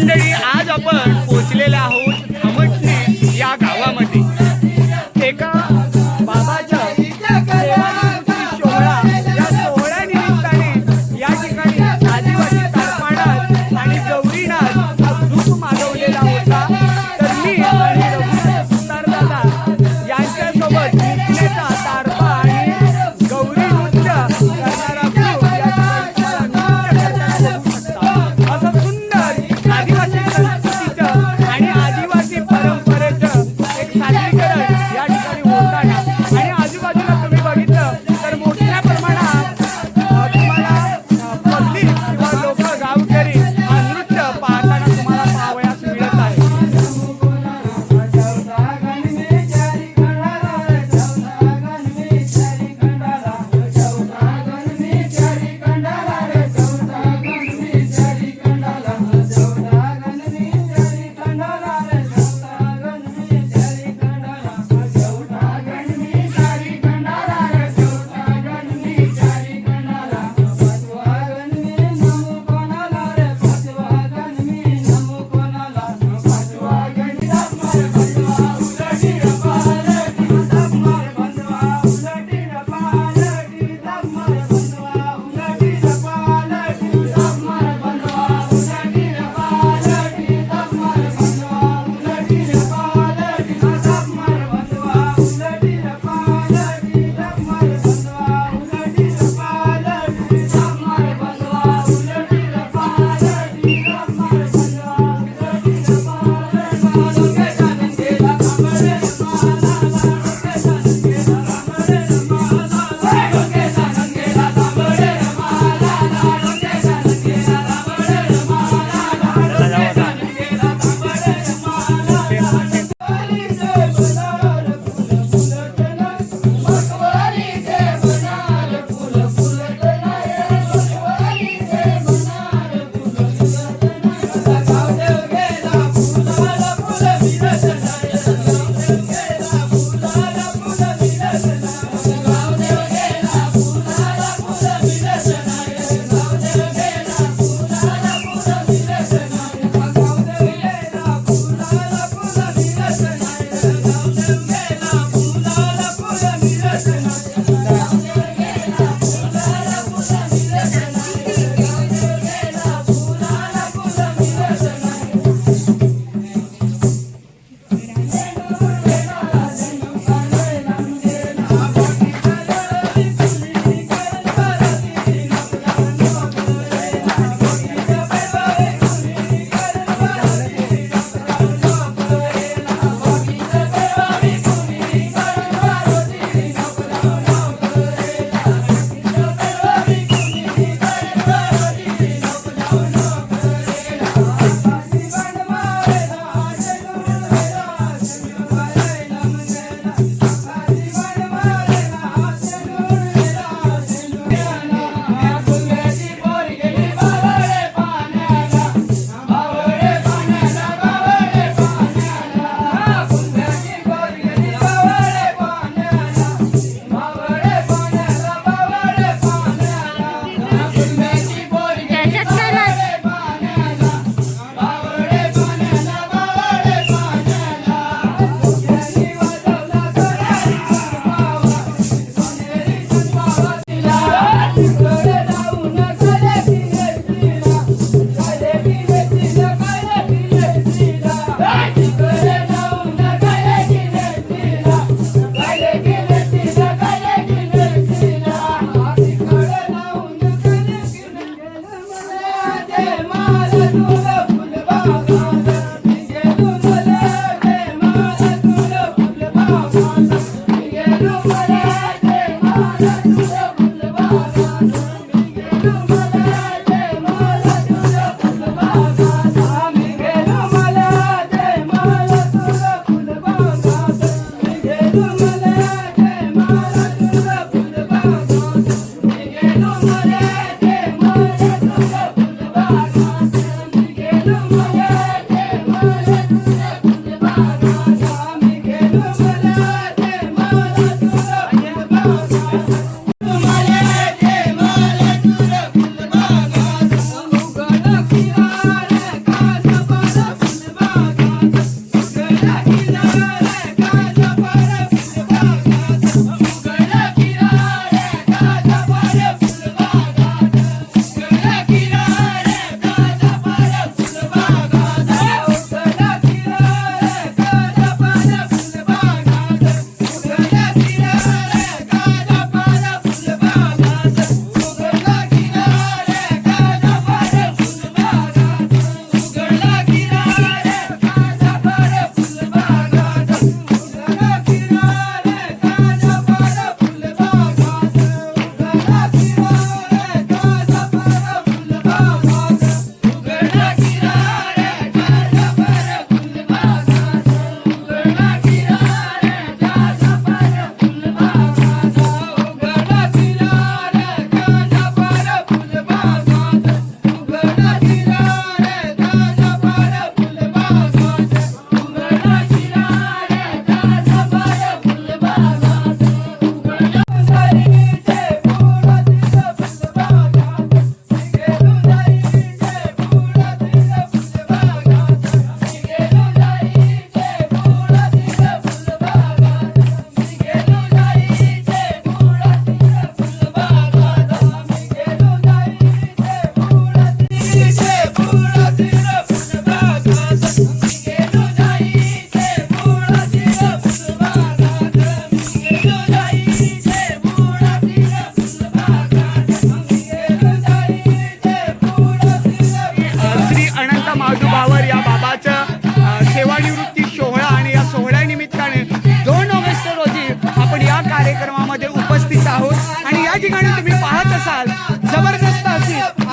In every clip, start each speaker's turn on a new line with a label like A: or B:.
A: मंडळी आज आपण पोचलेले आहोत धामटणे या गावामध्ये. एका बाबाच्या सेवानिवृत्ती सोहळा. या सोहळ्यानिमित्ताने या ठिकाणी आदिवासी तारपाडात आणि गौरीनाथ हा मागवलेला होता. तर मी आणि रघुनाथ सुतारदादा यांच्यासोबत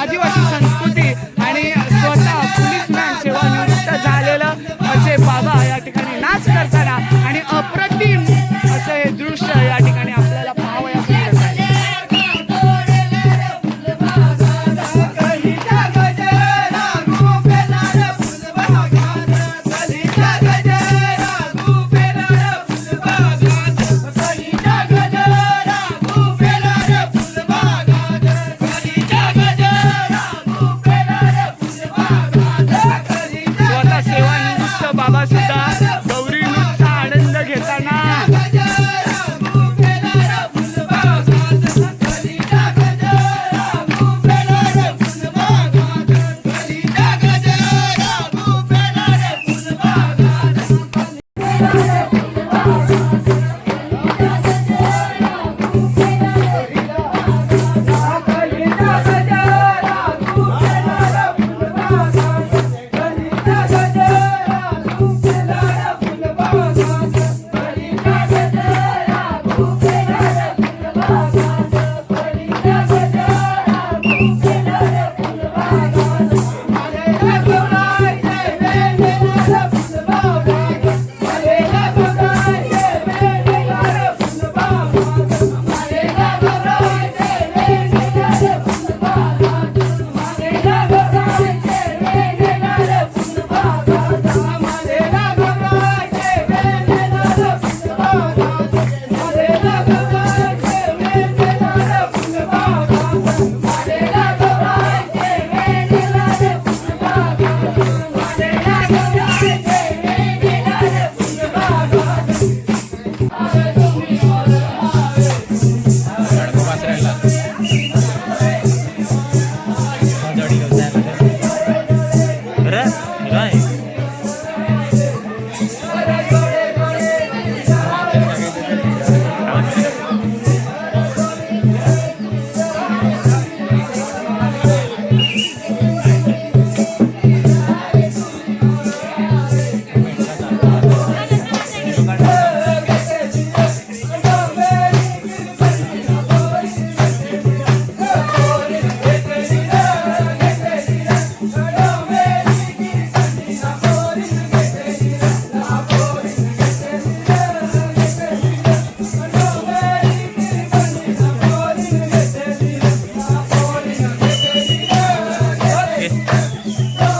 B: aquí, aquí. Eu